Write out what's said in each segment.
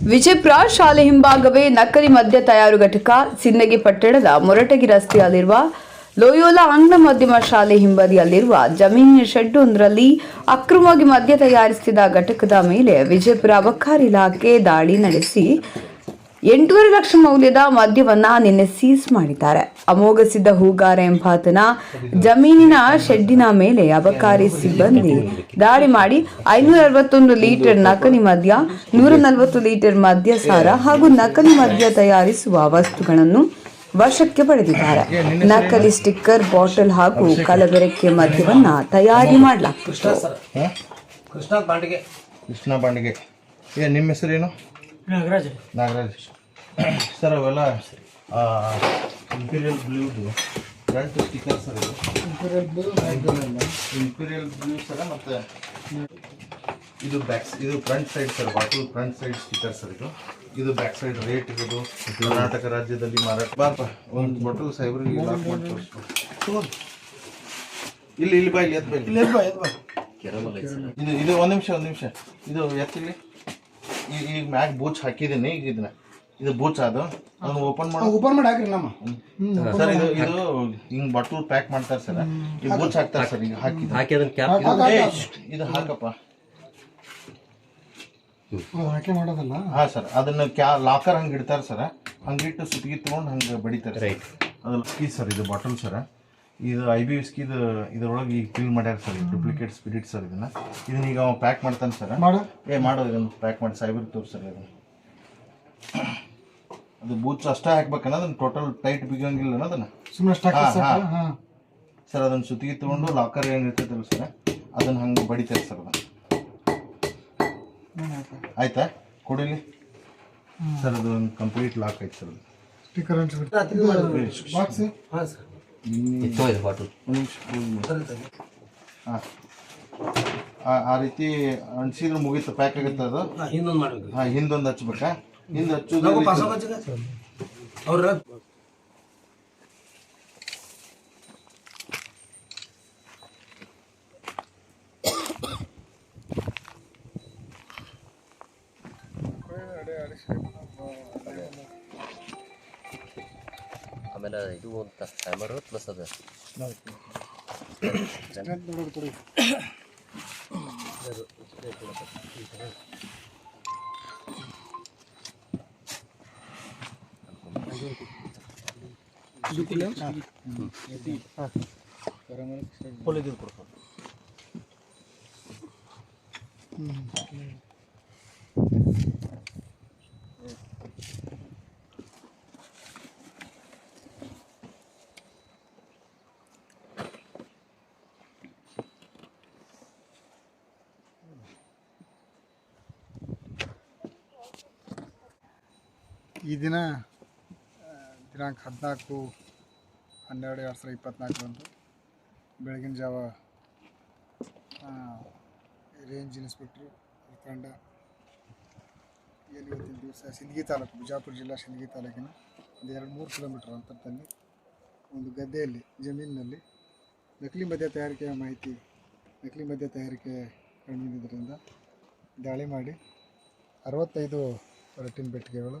ವಿಜಯಪುರ ಶಾಲೆ ಹಿಂಭಾಗವೇ ನಕಲಿ ಮದ್ಯ ತಯಾರು ಘಟಕ ಸಿಂದಗಿ ಪಟ್ಟಣದ ಮೊರಟಗಿ ರಸ್ತೆಯಲ್ಲಿರುವ ಲೋಯೋಲಾ ಆಂಗ್ಲ ಮಾಧ್ಯಮ ಶಾಲೆ ಹಿಂಬದಿಯಲ್ಲಿರುವ ಜಮೀನಿನ ಶೆಡ್ಡೊಂದರಲ್ಲಿ ಅಕ್ರಮವಾಗಿ ಮದ್ಯ ತಯಾರಿಸಿದ ಘಟಕದ ಮೇಲೆ ವಿಜಯಪುರ ಅಬಕಾರಿ ಇಲಾಖೆ ದಾಳಿ ನಡೆಸಿ ಎಂಟೂವರೆ ಲಕ್ಷ ಮೌಲ್ಯದ ಮದ್ಯವನ್ನ ನಿನ್ನೆ ಸೀಸ್ ಮಾಡಿದ್ದಾರೆ. ಅಮೋಘಸಿದ್ದ ಹೂಗಾರ ಎಂಬಾತನ ಜಮೀನಿನ ಶೆಡ್ಡಿನ ಮೇಲೆ ಅಬಕಾರಿ ಸಿಬ್ಬಂದಿ ದಾಳಿ ಮಾಡಿ ಐನೂರ ಅರವತ್ತೊಂದು ಲೀಟರ್ ನಕಲಿ ಮದ್ಯ ನೂರ ನಲವತ್ತು ಲೀಟರ್ ಮದ್ಯ ಸಾರ ಹಾಗೂ ನಕಲಿ ಮದ್ಯ ತಯಾರಿಸುವ ವಸ್ತುಗಳನ್ನು ವಶಕ್ಕೆ ಪಡೆದಿದ್ದಾರೆ. ನಕಲಿ ಸ್ಟಿಕ್ಕರ್ ಬಾಟಲ್ ಹಾಗೂ ಕಲಬೆರಕೆ ಮದ್ಯವನ್ನ ತಯಾರಿ ಮಾಡಲಾಗ್ತದೆ ಕೃಷ್ಣ ಪಾಂಡಿಗೆ ಕೃಷ್ಣ ಪಾಂಡಿಗೆ ನಿಮ್ಮ ಹೆಸರೇನು? ನಾಗರಾಜ್. ನಾಗರಾಜ್. ಸರ್ ಅವೆಲ್ಲ ಇಂಪೀರಿಯಲ್ ಬ್ಲೂದು ಫ್ರಂಟ್ ಸ್ಟಿಕ್ಕರ್ ಸರ್ ಇದು. ಇಂಪೀರಿಯಲ್ ಬ್ಲೂ ಸರ್ ಮತ್ತು ಇದು ಬ್ಯಾಕ್ ಇದು front side sir bottle front side sticker sir ಇದು. ಇದು ಬ್ಯಾಕ್ ಸೈಡ್ ರೇಟ್ ಇರೋದು. ಕರ್ನಾಟಕ ರಾಜ್ಯದಲ್ಲಿ ಮಾರಾಟ. ಬಾರಪ್ಪ ಒಂದು ಬಾಟಲ್ ಸೈಬರ್ ಲಾಕ್ ಮಾಡಿ. ಇಲ್ಲಿ ಇಲ್ಲಿ ಬಾ ಇಲ್ಲಿ ಎತ್ ಬಾ ಇಲ್ಲಿ. ಇದು ಇದು ಒಂದು ನಿಮಿಷ ಒಂದು ನಿಮಿಷ. ಇದು ಎತ್ತಿಲ್ಲಿ ಈಗ ಈಗ ಮ್ಯಾಗ್ ಬೂಚ್ ಹಾಕಿದ್ದೀನಿ ಈಗ ಇದನ್ನ. ಇದು ಬೂಚ್ ಅದು. ಅದನ್ನ ಓಪನ್ ಮಾಡೋ ಓಪನ್ ಮಾಡಿ ಹಾಕ್ರಿ ನಮ್ಮ. ಸರ್ ಇದು ಇದು ಹಿಂಗ್ ಬಾಟಲ್ ಪ್ಯಾಕ್ ಮಾಡ್ತಾರೆ ಸರ್. ಈ ಬೂಚ್ ಹಾಕ್ತಾರೆ ಸರ್ ಈಗ ಹಾಕಿ ಹಾಕಿ ಅದನ್ನ ಕ್ಯಾಪ್ ಇದು- ಹಾಕಪ್ಪ. ಹಾಕಿ ಮಾಡೋದಲ್ಲ? ಹಾ ಸರ್. ಅದನ್ನ ಕ್ಯಾ ಲಾಕರ್ ಹಂಗೆ ಇಡ್ತಾರೆ ಸರ್. ಹಂಗಿಟ್ಟು ಸುತ್ತಿಗೆ ತಗೊಂಡು ಹಂಗೆ ಬಡಿತಾರೆ ರೈಟ್ ಅದು ಸ್ಕಿ ಸರ್ ಇದು ಬಾಟಲ್ ಸರ್. ಇದು ಐ ಬಿ ಸ್ಕಿದು ಇದ್ರೊಳಗೆ ಈಗ ಫಿಲ್ ಮಾಡ್ಯಾರ ಸರ್ ಡೂಪ್ಲಿಕೇಟ್ ಸ್ಪಿರಿಟ್ ಸರ್ ಇದನ್ನ. ಇದನ್ನ ಈಗ ಅವ ಪ್ಯಾಕ್ ಮಾಡ್ತಾನೆ ಸರ್ ಮಾಡು. ಏ ಮಾಡೋ ಇದನ್ನ ಪ್ಯಾಕ್ ಮಾಡಿ ಸೈಬರ್ ಸರ್ ಇದನ್ನು. ಅದು ಬೂಚ್ ಅಷ್ಟೇ ಹಾಕ್ಬೇಕನ್ನ ಅದನ್ನ ಟೋಟಲ್ ಟೈಟ್ ಬಿಗಂಗಿಲ್ಲ ಅದನ್ನ. ಸುಮ್ಮನೆ ಸ್ಟಾಕ್ ಹಾ, ಸರ್ ಅದನ್ನ ಸುತ್ತಿಗೆ ತಗೊಂಡು ಲಾಕರ್ ಏನು ಇರ್ತೈತಲ್ಲ ಸರ್ ಅದನ್ನ ಹಂಗೆ ಬಡಿತಾರೆ ಸರ್ ಅದನ್ನ. ಆಯ್ತಾ? ಕೊಡಿಲಿ ಸರ್ ಅದು ಒಂದು ಕಂಪ್ಲೀಟ್ ಲಾಕ್ ಆಯ್ತು ಸರ್ ಅದು. ಸ್ಟಿಕ್ಕರ್ ಬಾಕ್ಸ್ ಹಾಂ ಸರ್ ಇತ್ತು ಇದು ಬಾಟಲ್ ಹಾಂ. ಆ ರೀತಿ ಅಂಟಿಸಿದ್ರೆ ಮುಗೀತು ಪ್ಯಾಕ್ ಆಗುತ್ತೆ ಅದು? ಹಿಂದೊಂದು ಮಾಡಬೇಕು. ಹಾಂ ಹಿಂದೊಂದು ಹಚ್ಬೇಕಾ? ಹಿಂದೆ ಹಚ್ಚೋದು ಅವ್ರ ಆಮೇಲೆ ಇದು ಅಂತ ಟೈಮರ್ ಪ್ಲಸ್ ಅದು ಈ ದಿನ ದಿನಾಂಕ ಹದಿನಾಲ್ಕು, ಹನ್ನೆರಡು, ಎರಡು ಸಾವಿರದ ಇಪ್ಪತ್ನಾಲ್ಕರಂದು ಬೆಳಗಿನ ಜಾವ ರೇಂಜ್ ಇನ್ಸ್ಪೆಕ್ಟ್ರು ತಂಡ ಏನು ಇವತ್ತಿನ ದಿವಸ, ಸಿಂದಗಿ ತಾಲೂಕು, ಬಿಜಾಪುರ ಜಿಲ್ಲಾ ಸಿಂದಗಿ ತಾಲೂಕಿನ ಒಂದು ಎರಡು ಮೂರು ಕಿಲೋಮೀಟರ್ ಅಂತರದಲ್ಲಿ ಒಂದು ಗದ್ದೆಯಲ್ಲಿ, ಜಮೀನಿನಲ್ಲಿ ನಕಲಿ ಮದ್ಯ ತಯಾರಿಕೆಯ ಮಾಹಿತಿ ನಕಲಿ ಮದ್ಯ ತಯಾರಿಕೆ ಕಂಡುಬಂದಿದ್ದರಿಂದ ದಾಳಿ ಮಾಡಿ ಅರವತ್ತೈದು ರಟ್ಟಿನ ಬೆಟ್ಟಿಗೆಗಳು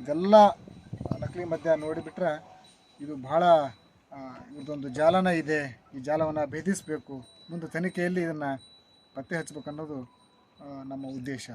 ಇದೆಲ್ಲ ನಕಲಿ ಮದ್ಯ ನೋಡಿಬಿಟ್ರೆ ಇದು ಬಹಳ ಇದೊಂದು ಜಾಲನ ಇದೆ. ಈ ಜಾಲವನ್ನು ಭೇದಿಸಬೇಕು. ಮುಂದೆ ತನಿಖೆಯಲ್ಲಿ ಇದನ್ನು ಪತ್ತೆ ಹಚ್ಚಬೇಕು ಅನ್ನೋದು ನಮ್ಮ ಉದ್ದೇಶ.